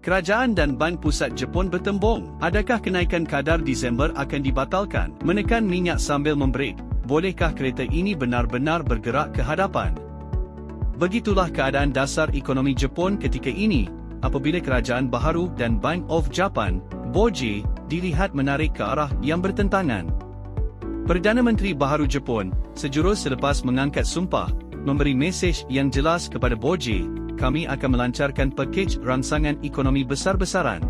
Kerajaan dan Bank Pusat Jepun bertembung. Adakah kenaikan kadar Disember akan dibatalkan? Menekan minyak sambil membreak. Bolehkah kereta ini benar-benar bergerak ke hadapan? Begitulah keadaan dasar ekonomi Jepun ketika ini apabila kerajaan baharu dan Bank of Japan, BOJ, dilihat menarik ke arah yang bertentangan. Perdana Menteri Baharu Jepun, sejurus selepas mengangkat sumpah, memberi mesej yang jelas kepada BOJ, kami akan melancarkan pakej rangsangan ekonomi besar-besaran.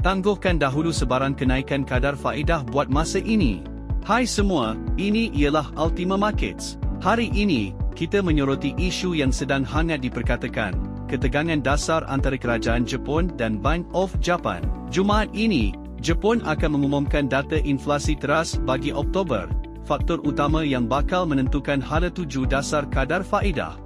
Tangguhkan dahulu sebarang kenaikan kadar faedah buat masa ini. Hai semua, ini ialah Ultima Markets. Hari ini, kita menyoroti isu yang sedang hangat diperkatakan, ketegangan dasar antara kerajaan Jepun dan Bank of Japan. Jumaat ini, Jepun akan mengumumkan data inflasi teras bagi Oktober, faktor utama yang bakal menentukan hala tuju dasar kadar faedah.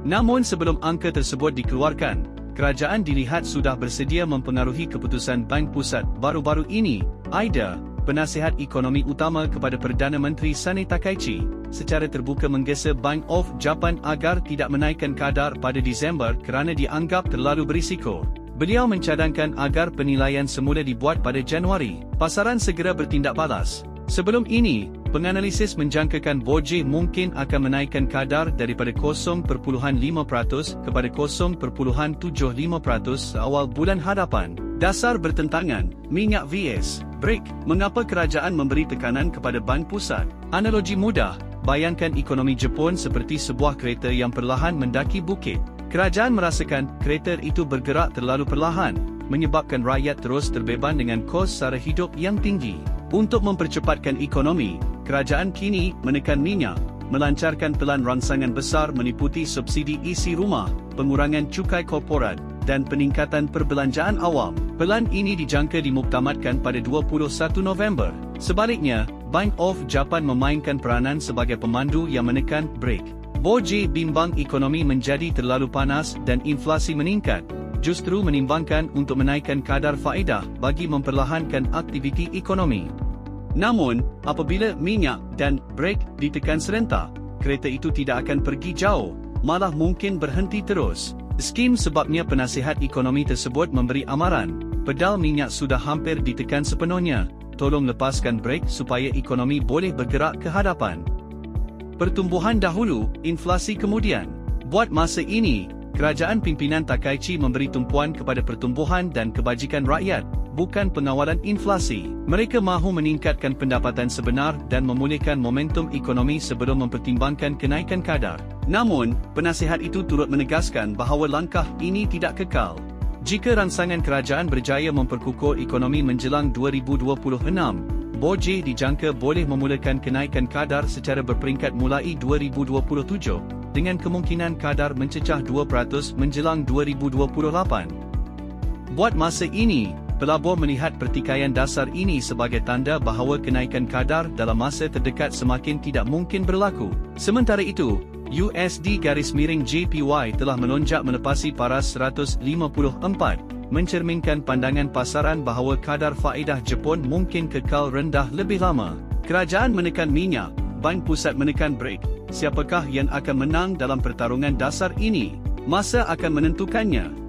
Namun sebelum angka tersebut dikeluarkan, kerajaan dilihat sudah bersedia mempengaruhi keputusan Bank Pusat baru-baru ini, AIDA, penasihat ekonomi utama kepada Perdana Menteri Sane Takaichi, secara terbuka menggesa Bank of Japan agar tidak menaikkan kadar pada Disember kerana dianggap terlalu berisiko. Beliau mencadangkan agar penilaian semula dibuat pada Januari, pasaran segera bertindak balas. Sebelum ini, penganalisis menjangkakan BOJ mungkin akan menaikkan kadar daripada 0.5% kepada 0.75% awal bulan hadapan. Dasar bertentangan, minyak vs. Break, mengapa kerajaan memberi tekanan kepada Bank Pusat? Analogi mudah, bayangkan ekonomi Jepun seperti sebuah kereta yang perlahan mendaki bukit. Kerajaan merasakan kereta itu bergerak terlalu perlahan, menyebabkan rakyat terus terbeban dengan kos sara hidup yang tinggi. Untuk mempercepatkan ekonomi, kerajaan kini menekan minyak, melancarkan pelan rangsangan besar meniputi subsidi isi rumah, pengurangan cukai korporat, dan peningkatan perbelanjaan awam. Pelan ini dijangka dimuktamadkan pada 21 November. Sebaliknya, Bank of Japan memainkan peranan sebagai pemandu yang menekan brake. Boji bimbang ekonomi menjadi terlalu panas dan inflasi meningkat, justru menimbangkan untuk menaikkan kadar faedah bagi memperlahankan aktiviti ekonomi. Namun, apabila minyak dan brek ditekan serentak, kereta itu tidak akan pergi jauh, malah mungkin berhenti terus. Skim sebabnya penasihat ekonomi tersebut memberi amaran, pedal minyak sudah hampir ditekan sepenuhnya, tolong lepaskan brek supaya ekonomi boleh bergerak ke hadapan. Pertumbuhan dahulu, inflasi kemudian. Buat masa ini, kerajaan pimpinan Takaichi memberi tumpuan kepada pertumbuhan dan kebajikan rakyat, bukan pengawalan inflasi. Mereka mahu meningkatkan pendapatan sebenar dan memulihkan momentum ekonomi sebelum mempertimbangkan kenaikan kadar. Namun, penasihat itu turut menegaskan bahawa langkah ini tidak kekal. Jika rangsangan kerajaan berjaya memperkukuh ekonomi menjelang 2026, Boje dijangka boleh memulakan kenaikan kadar secara berperingkat mulai 2027, dengan kemungkinan kadar mencecah 2% menjelang 2028. Buat masa ini, pelabur melihat pertikaian dasar ini sebagai tanda bahawa kenaikan kadar dalam masa terdekat semakin tidak mungkin berlaku. Sementara itu, USD garis miring JPY telah melonjak melepasi paras 154 mencerminkan pandangan pasaran bahawa kadar faedah Jepun mungkin kekal rendah lebih lama. Kerajaan menekan minyak, Bank Pusat menekan brek. Siapakah yang akan menang dalam pertarungan dasar ini? Masa akan menentukannya.